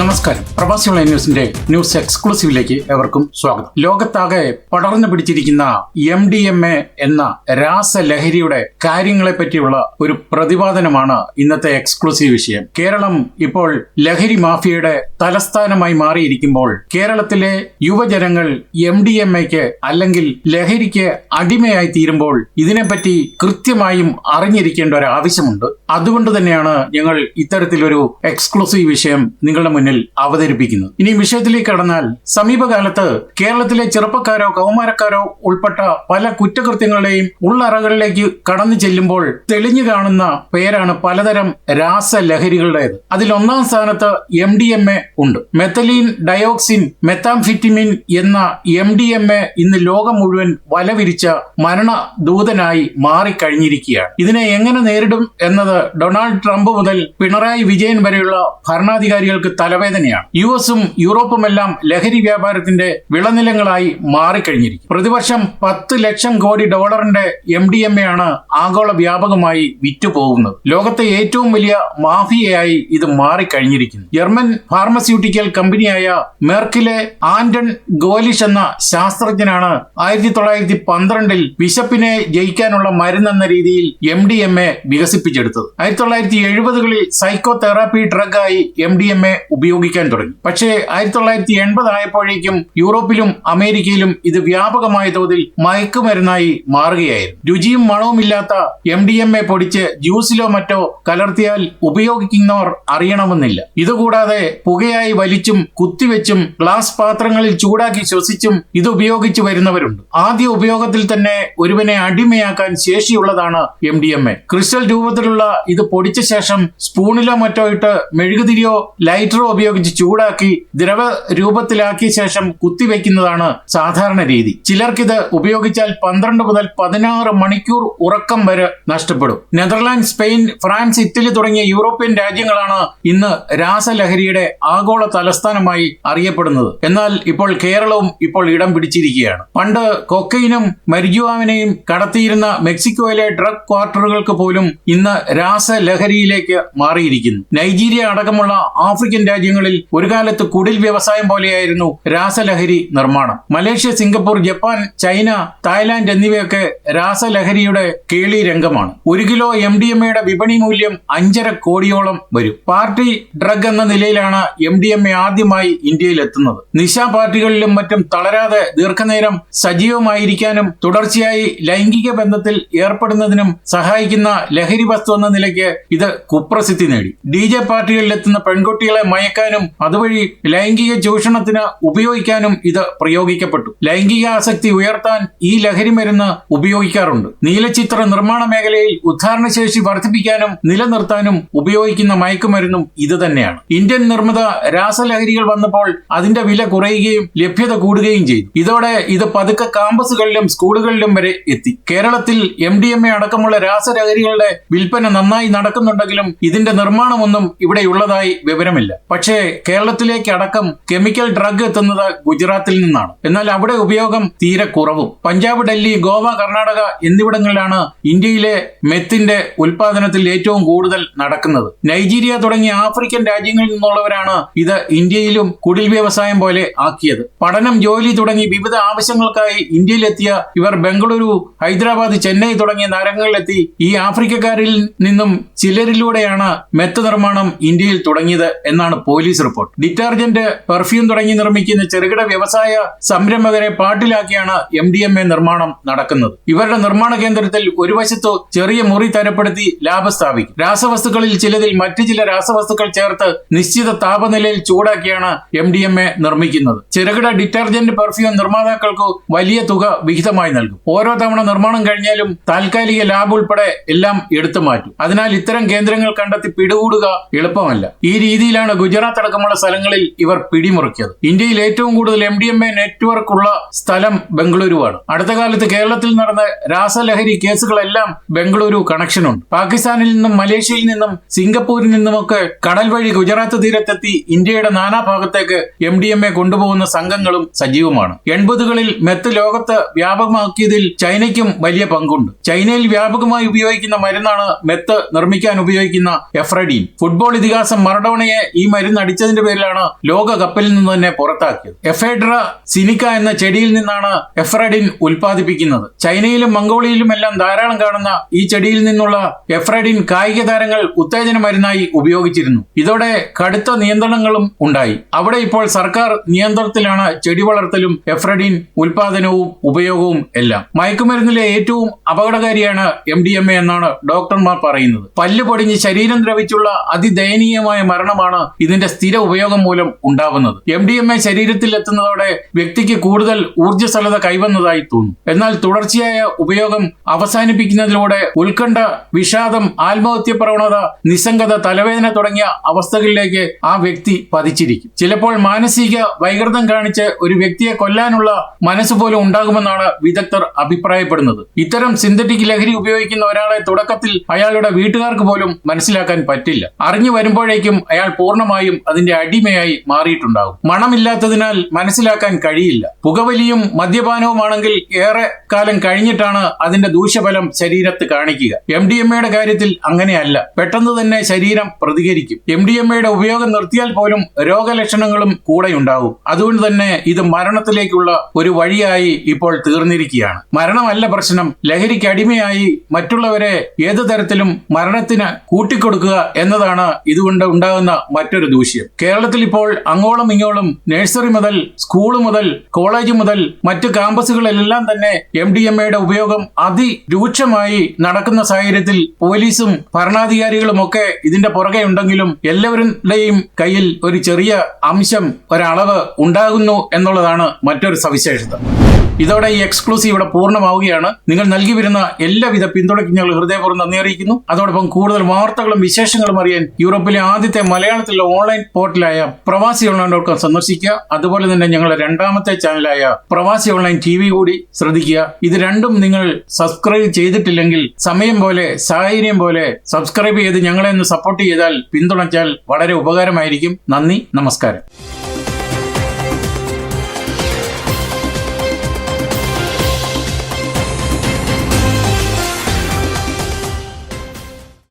നമസ്കാരം. പ്രവാസിയുള്ള ന്യൂസിന്റെ ന്യൂസ് എക്സ്ക്ലൂസീവിലേക്ക് എവർക്കും സ്വാഗതം. ലോകത്താകെ പടർന്നു പിടിച്ചിരിക്കുന്ന എം ഡി എം എ എന്ന രാസലഹരിയുടെ കാര്യങ്ങളെ പറ്റിയുള്ള ഒരു പ്രതിപാദനമാണ് ഇന്നത്തെ എക്സ്ക്ലൂസീവ് വിഷയം. കേരളം ഇപ്പോൾ ലഹരി മാഫിയയുടെ തലസ്ഥാനമായി മാറിയിരിക്കുമ്പോൾ കേരളത്തിലെ യുവജനങ്ങൾ എം ഡി എം എക്ക് അല്ലെങ്കിൽ ലഹരിക്ക് അടിമയായി തീരുമ്പോൾ ഇതിനെപ്പറ്റി കൃത്യമായും അറിഞ്ഞിരിക്കേണ്ട ഒരു ആവശ്യമുണ്ട്. അതുകൊണ്ട് തന്നെയാണ് ഞങ്ങൾ ഇത്തരത്തിലൊരു എക്സ്ക്ലൂസീവ് വിഷയം നിങ്ങളുടെ മുന്നിൽ അവതരിപ്പിക്കുന്നത് ഇനി വിഷയത്തിലേക്ക് കടന്നാൽ സമീപകാലത്ത് കേരളത്തിലെ ചെറുപ്പക്കാരോ കൗമാരക്കാരോ ഉൾപ്പെട്ട പല കുറ്റകൃത്യങ്ങളുടെയും ഉള്ളറകളിലേക്ക് കടന്നു ചെല്ലുമ്പോൾ തെളിഞ്ഞു കാണുന്ന പേരാണ് പലതരം രാസലഹരികളുടേത്. അതിൽ ഒന്നാം സ്ഥാനത്ത് എം ഡി എം എ ഉണ്ട്. മെത്തലീൻ ഡയോക്സിൻ മെത്താംഫിറ്റിമിൻ എന്ന എം ഡി എം എ ഇന്ന് ലോകം മുഴുവൻ വലവിരിച്ച മരണ ദൂതനായി മാറിക്കഴിഞ്ഞിരിക്കുകയാണ്. ഇതിനെ എങ്ങനെ നേരിടും എന്നത് ഡൊണാൾഡ് ട്രംപ് മുതൽ പിണറായി വിജയൻ വരെയുള്ള ഭരണാധികാരികൾക്ക് തലവേദനയാണ്. യു എസും യൂറോപ്പുമെല്ലാം ലഹരി വ്യാപാരത്തിന്റെ വിളനിലങ്ങളായി മാറിക്കഴിഞ്ഞിരിക്കും. പ്രതിവർഷം പത്ത് ലക്ഷം കോടി ഡോളറിന്റെ എം ഡി എം എ ആണ് ആഗോള വ്യാപകമായി വിറ്റുപോകുന്നത്. ലോകത്തെ ഏറ്റവും വലിയ മാഫിയയായി ഇത് മാറിക്കഴിഞ്ഞിരിക്കുന്നു. ജർമ്മൻ ഫാർമസ്യൂട്ടിക്കൽ കമ്പനിയായ മെർക്കിലെ ആന്റൺ ഗോലിഷ് എന്ന ശാസ്ത്രജ്ഞനാണ് ആയിരത്തി തൊള്ളായിരത്തി പന്ത്രണ്ടിൽ വിശപ്പിനെ ജയിക്കാനുള്ള മരുന്നെന്ന രീതിയിൽ എം ഡി എം എ വികസിപ്പിച്ചെടുത്തത്. ആയിരത്തി തൊള്ളായിരത്തി എഴുപതുകളിൽ സൈക്കോ തെറാപ്പി ഡ്രഗായി എം ഡി എം എ ഉപയോഗിക്കാൻ തുടങ്ങി. പക്ഷേ ആയിരത്തി തൊള്ളായിരത്തി എൺപത് ആയപ്പോഴേക്കും യൂറോപ്പിലും അമേരിക്കയിലും ഇത് വ്യാപകമായ തോതിൽ മയക്കുമരുന്നായി മാറുകയായിരുന്നു. രുചിയും മണവുമില്ലാത്ത എം ഡി എം എ പൊടിച്ച് ജ്യൂസിലോ മറ്റോ കലർത്തിയാൽ ഉപയോഗിക്കുന്നവർ അറിയണമെന്നില്ല. ഇതുകൂടാതെ പുകയായി വലിച്ചും കുത്തിവെച്ചും ഗ്ലാസ് പാത്രങ്ങളിൽ ചൂടാക്കി ശ്വസിച്ചും ഇത് ഉപയോഗിച്ചു വരുന്നവരുണ്ട്. ആദ്യ ഉപയോഗത്തിൽ തന്നെ ഒരുവനെ അടിമയാക്കാൻ ശേഷിയുള്ളതാണ് M D M A. Crystal രൂപത്തിലുള്ള ഇത് പൊടിച്ച ശേഷം സ്പൂണിലോ മറ്റോ ഇട്ട് മെഴുകുതിരിയോ ലൈറ്ററോ ഉപയോഗിച്ച് ചൂടാക്കി ദ്രവ രൂപത്തിലാക്കിയ ശേഷം കുത്തിവെക്കുന്നതാണ് സാധാരണ രീതി. ചിലർക്കിത് ഉപയോഗിച്ചാൽ പന്ത്രണ്ട് മുതൽ പതിനാറ് മണിക്കൂർ ഉറക്കം വരെ നഷ്ടപ്പെടും. നെതർലാൻഡ് സ്പെയിൻ ഫ്രാൻസ് ഇറ്റലി തുടങ്ങിയ യൂറോപ്യൻ രാജ്യങ്ങളാണ് ഇന്ന് രാസലഹരിയുടെ ആഗോള തലസ്ഥാനമായി അറിയപ്പെടുന്നത്. എന്നാൽ ഇപ്പോൾ കേരളവും ഇപ്പോൾ ഇടം പിടിച്ചിരിക്കുകയാണ്. പണ്ട് കൊക്കൈനും മരിജുവാവിനെയും കടത്തിയിരുന്ന മെക്സിക്കോയിലെ ഡ്രഗ് ക്വാർട്ടറുകൾക്ക് പോലും ഇന്ന് രാസലഹരിയിലേക്ക് മാറിയിരിക്കുന്നു. നൈജീരിയ അടക്കമുള്ള ആഫ്രിക്കൻ രാജ്യങ്ങളിൽ ഒരു കാലത്ത് കുടിൽ വ്യവസായം പോലെയായിരുന്നു രാസലഹരി നിർമ്മാണം. Malaysia Singapore Japan China Thailand എന്നിവയൊക്കെ രാസലഹരിയുടെ കേളി രംഗമാണ്. ഒരു കിലോ എം ഡി എം എയുടെ വിപണി മൂല്യം അഞ്ചര കോടിയോളം വരും. പാർട്ടി ഡ്രഗ് എന്ന നിലയിലാണ് എം ഡി എം എ ആദ്യമായി ഇന്ത്യയിൽ എത്തുന്നത് നിശാ പാർട്ടികളിലും മറ്റും തളരാതെ ദീർഘനേരം സജീവമായിരിക്കാനും തുടർച്ചയായി ലൈംഗിക ബന്ധത്തിൽ ഏർപ്പെടുന്നതിനും സഹായിക്കുന്ന ലഹരി വസ്തു എന്ന നിലയ്ക്ക് ഇത് കുപ്രസിദ്ധി നേടി. ഡി ജെ പാർട്ടികളിലെത്തുന്ന പെൺകുട്ടികളെ പെൺകുട്ടികളെ മയക്കാനും അതുവഴി ലൈംഗിക ചൂഷണത്തിന് ഉപയോഗിക്കാനും ഇത് പ്രയോഗിക്കപ്പെട്ടു. ലൈംഗിക ആസക്തി ഉയർത്താൻ ഈ ലഹരി മരുന്ന് ഉപയോഗിക്കാറുണ്ട്. നീലചിത്ര നിർമ്മാണ മേഖലയിൽ ഉദ്ധാരണശേഷി വർദ്ധിപ്പിക്കാനും നിലനിർത്താനും ഉപയോഗിക്കുന്ന മയക്കുമരുന്നും ഇത് തന്നെയാണ്. ഇന്ത്യൻ നിർമ്മിത രാസലഹരികൾ വന്നപ്പോൾ അതിന്റെ വില കുറയുകയും ലഭ്യത കൂടുകയും ചെയ്തു. ഇതോടെ ഇത് പതുക്കെ കാമ്പസുകളിലും സ്കൂളുകളിലും വരെ എത്തി. കേരളത്തിൽ എം ഡി എം എ അടക്കമുള്ള രാസലഹരികളുടെ വിൽപ്പന നന്നായി നടക്കുന്നുണ്ടെങ്കിലും ഇതിന്റെ നിർമ്മാണമൊന്നും ഇവിടെയുള്ളതായി വിവരമില്ല. പക്ഷേ കേരളത്തിലേക്ക് അടക്കം കെമിക്കൽ ഡ്രഗ് എത്തുന്നത് ഗുജറാത്തിൽ നിന്നാണ്. എന്നാൽ അവിടെ ഉപയോഗം തീരെ കുറവും. പഞ്ചാബ് ഡൽഹി ഗോവ കർണാടക എന്നിവിടങ്ങളിലാണ് ഇന്ത്യയിലെ മെത്തിന്റെ ഉൽപാദനത്തിൽ ഏറ്റവും കൂടുതൽ നടക്കുന്നത്. നൈജീരിയ തുടങ്ങിയ ആഫ്രിക്കൻ രാജ്യങ്ങളിൽ നിന്നുള്ളവരാണ് ഇത് ഇന്ത്യയിലും കുടിൽ വ്യവസായം പോലെ ആക്കിയത്. പഠനം ജോലി തുടങ്ങി വിവിധ ആവശ്യങ്ങൾക്കായി ഇന്ത്യയിലെത്തിയ ഇവർ ബംഗളൂരു ഹൈദരാബാദ് ചെന്നൈ തുടങ്ങിയ നഗരങ്ങളിലെത്തി ഈ ആഫ്രിക്കക്കാരിൽ നിന്നും ചിലരിലൂടെയാണ് മെത്ത് നിർമ്മാണം ഇന്ത്യയിൽ തുടങ്ങിയത് എന്നാണ് പോലീസ് റിപ്പോർട്ട്. ഡിറ്റർജന്റ് പെർഫ്യൂം തുടങ്ങി നിർമ്മിക്കുന്ന ചെറുകിട വ്യവസായ സംരംഭകരെ പാട്ടിലാക്കിയാണ് എം ഡി എം എ നിർമ്മാണം നടക്കുന്നത്. ഇവരുടെ നിർമ്മാണ കേന്ദ്രത്തിൽ ഒരു വശത്ത് ചെറിയ മുറി തരപ്പെടുത്തി ലാഭം സ്ഥാപിക്കും. രാസവസ്തുക്കളിൽ ചിലതിൽ മറ്റു ചില രാസവസ്തുക്കൾ ചേർത്ത് നിശ്ചിത താപനിലയിൽ ചൂടാക്കിയാണ് എം ഡി എം എ നിർമ്മിക്കുന്നത്. ചെറുകിട ഡിറ്റർജന്റ് പെർഫ്യൂം നിർമ്മാതാക്കൾക്ക് വലിയ തുക വിഹിതമായി നൽകും. ഓരോ തവണ നിർമ്മാണം കഴിഞ്ഞാലും താൽക്കാലിക ലാബ് ഉൾപ്പെടെ എല്ലാം എടുത്തു മാറ്റും. അതിനാൽ ഇത്തരം കേന്ദ്രങ്ങൾ കണ്ടെത്തി പിടികൂടുക എളുപ്പമല്ല. ഈ രീതിയിലാണ് ഗുജറാത്ത് അടക്കമുള്ള സ്ഥലങ്ങളിൽ ഇവർ പിടിമുറുക്കിയത്. ഇന്ത്യയിൽ ഏറ്റവും കൂടുതൽ M D M A network ഉള്ള സ്ഥലം ബംഗളൂരുവാണ്. അടുത്ത കാലത്ത് കേരളത്തിൽ നടന്ന രാസലഹരി കേസുകളെല്ലാം ബംഗളൂരു കണക്ഷനുണ്ട്. പാകിസ്ഥാനിൽ നിന്നും മലേഷ്യയിൽ നിന്നും സിംഗപ്പൂരിൽ നിന്നുമൊക്കെ കടൽ വഴി ഗുജറാത്ത് തീരത്തെത്തി ഇന്ത്യയുടെ നാനാഭാഗത്തേക്ക് എം ഡി എം എ കൊണ്ടുപോകുന്ന സംഘങ്ങളും സജീവമാണ്. എൺപതുകളിൽ മെത്ത് ലോകത്ത് വ്യാപകമാക്കിയതിൽ ചൈനയ്ക്കും വലിയ പങ്കുണ്ട്. ചൈനയിൽ വ്യാപകമായി ഉപയോഗിക്കുന്ന മരുന്നാണ് മെത്ത് നിർമ്മിക്കാൻ ഉപയോഗിക്കുന്ന എഫ്രഡീൻ. ഫുട്ബോൾ ഇതിഹാസം മറഡോണയെ ഈ മരുന്ന് മരുന്ന് അടിച്ചതിന്റെ പേരിലാണ് ലോക കപ്പലിൽ നിന്ന് തന്നെ പുറത്താക്കിയത്. എഫേഡ്ര സിനിക്ക എന്ന ചെടിയിൽ നിന്നാണ് എഫ്രഡിൻ ഉൽപ്പാദിപ്പിക്കുന്നത്. ചൈനയിലും മംഗോളിയയിലും എല്ലാം ധാരാളം കാണുന്ന ഈ ചെടിയിൽ നിന്നുള്ള എഫ്രഡിൻ കായിക താരങ്ങൾ ഉത്തേജന മരുന്നായി ഉപയോഗിച്ചിരുന്നു. ഇതോടെ കടുത്ത നിയന്ത്രണങ്ങളും ഉണ്ടായി. അവിടെ ഇപ്പോൾ സർക്കാർ നിയന്ത്രണത്തിലാണ് ചെടി വളർത്തലും എഫ്രഡിൻ ഉൽപാദനവും ഉപയോഗവും എല്ലാം. മയക്കുമരുന്നിലെ ഏറ്റവും അപകടകാരിയാണ് എം ഡി എം എ എന്നാണ് ഡോക്ടർമാർ പറയുന്നത്. പല്ല് പൊടിഞ്ഞ് ശരീരം ദ്രവിച്ചുള്ള അതിദയനീയമായ മരണമാണ് ഇതിന്റെ സ്ഥിര ഉപയോഗം മൂലം ഉണ്ടാവുന്നത്. എം ഡി എം എ ശരീരത്തിൽ എത്തുന്നതോടെ വ്യക്തിക്ക് കൂടുതൽ ഊർജസ്വലത കൈവന്നതായി തോന്നും. എന്നാൽ തുടർച്ചയായ ഉപയോഗം അവസാനിപ്പിക്കുന്നതിലൂടെ ഉത്കണ്ഠ വിഷാദം ആത്മഹത്യ പ്രവണത നിസ്സംഗത തലവേദന തുടങ്ങിയ അവസ്ഥകളിലേക്ക് ആ വ്യക്തി പതിച്ചിരിക്കും. ചിലപ്പോൾ മാനസിക വൈകൃതം കാണിച്ച് ഒരു വ്യക്തിയെ കൊല്ലാനുള്ള മനസ്സ് പോലും ഉണ്ടാകുമെന്നാണ് വിദഗ്ധർ അഭിപ്രായപ്പെടുന്നത്. ഇത്തരം സിന്തറ്റിക് ലഹരി ഉപയോഗിക്കുന്ന ഒരാളെ തുടക്കത്തിൽ അയാളുടെ വീട്ടുകാർക്ക് പോലും മനസ്സിലാക്കാൻ പറ്റില്ല. അറിഞ്ഞു വരുമ്പോഴേക്കും അയാൾ പൂർണമായും അതിന്റെ അടിമയായി മാറിയിട്ടുണ്ടാകും. മണമില്ലാത്തതിനാൽ മനസ്സിലാക്കാൻ കഴിയില്ല. പുകവലിയും മദ്യപാനവുമാണെങ്കിൽ ഏറെ കാലം കഴിഞ്ഞിട്ടാണ് അതിന്റെ ദൂഷ്യഫലം ശരീരത്ത് കാണിക്കുക. എം ഡി എം എയുടെ കാര്യത്തിൽ അങ്ങനെയല്ല. പെട്ടെന്ന് തന്നെ ശരീരം പ്രതികരിക്കും. എം ഡി എം എയുടെ ഉപയോഗം നിർത്തിയാൽ പോലും രോഗലക്ഷണങ്ങളും കൂടെയുണ്ടാകും. അതുകൊണ്ട് തന്നെ ഇത് മരണത്തിലേക്കുള്ള ഒരു വഴിയായി ഇപ്പോൾ തീർന്നിരിക്കുകയാണ്. മരണമല്ല പ്രശ്നം. ലഹരിക്ക് അടിമയായി മറ്റുള്ളവരെ ഏതു തരത്തിലും മരണത്തിന് കൂട്ടിക്കൊടുക്കുക എന്നതാണ് ഇതുകൊണ്ട് ഉണ്ടാകുന്ന മറ്റൊരു ദൂഷ്യം കേരളത്തിൽ ഇപ്പോൾ അങ്ങോളം ഇങ്ങോളം നഴ്സറി മുതൽ സ്കൂൾ മുതൽ കോളേജ് മുതൽ മറ്റ് ക്യാമ്പസുകളിലെല്ലാം തന്നെ എം ഡി എം എയുടെ ഉപയോഗം അതിരൂക്ഷമായി നടക്കുന്ന സാഹചര്യത്തിൽ പോലീസും ഭരണാധികാരികളും ഒക്കെ ഇതിന്റെ പുറകെ ഉണ്ടെങ്കിലും എല്ലാവരുടെയും കയ്യിൽ ഒരു ചെറിയ അംശം ഒരളവ് ഉണ്ടാകുന്നു എന്നുള്ളതാണ് മറ്റൊരു സവിശേഷത. ഇതോടെ ഈ എക്സ്ക്ലൂസീവ് ഇവിടെ പൂർണമാവുകയാണ്. നിങ്ങൾ നൽകി വരുന്ന എല്ലാവിധ പിന്തുണയ്ക്കും ഞങ്ങൾ ഹൃദയപൂർവം നന്ദി അറിയിക്കുന്നു. അതോടൊപ്പം കൂടുതൽ വാർത്തകളും വിശേഷങ്ങളും അറിയാൻ യൂറോപ്പിലെ ആദ്യത്തെ മലയാളത്തിലുള്ള ഓൺലൈൻ പോർട്ടലായ പ്രവാസി ഓൺലൈൻ ഡോട്ട് കോം സന്ദർശിക്കുക. അതുപോലെ തന്നെ ഞങ്ങളുടെ രണ്ടാമത്തെ ചാനലായ പ്രവാസി ഓൺലൈൻ ടി വി കൂടി ശ്രദ്ധിക്കുക. ഇത് രണ്ടും നിങ്ങൾ സബ്സ്ക്രൈബ് ചെയ്തിട്ടില്ലെങ്കിൽ സമയം പോലെ സാഹചര്യം പോലെ സബ്സ്ക്രൈബ് ചെയ്ത് ഞങ്ങളെ ഒന്ന് സപ്പോർട്ട് ചെയ്താൽ പിന്തുണച്ചാൽ വളരെ ഉപകാരമായിരിക്കും. നന്ദി നമസ്കാരം.